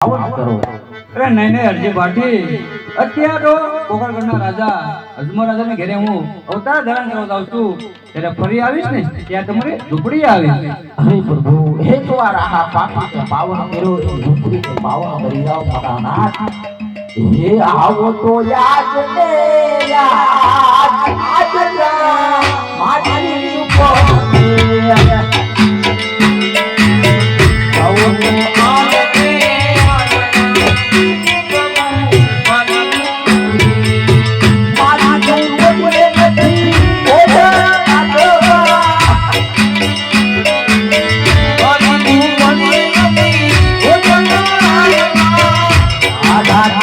આવું જ કરો. અરે નહીં નહીં અરજી ભાટી અત્યારે તો કોકણગઢના રાજા અજમલ રાજાને ઘેરે હું અવતાર ધારણ કરવા જાઉં છું. ત્યારે ફરી આવીશ ને, ત્યાં તમારી ઝૂંપડી આવી. હરે પ્રભુ, હે તો આ રાહા પાપી કે પાવન કર્યો એ ઝૂંપડી કે પાવન કરી જાઓ મારા નાથ. હે, આવો તો યાદ ને યાદ આજના માટી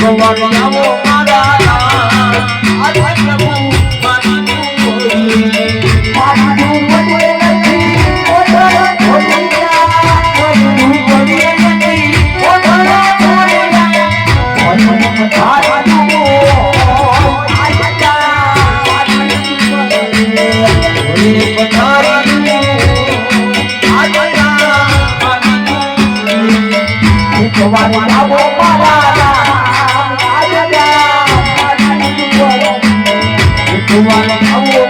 ભગવાન નામો મારા આધાર પ્રભુ Why, why, why? I want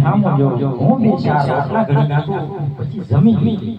વિહામો જો હું બે ચાર રોટલા ઘડી નાખું પછી જમી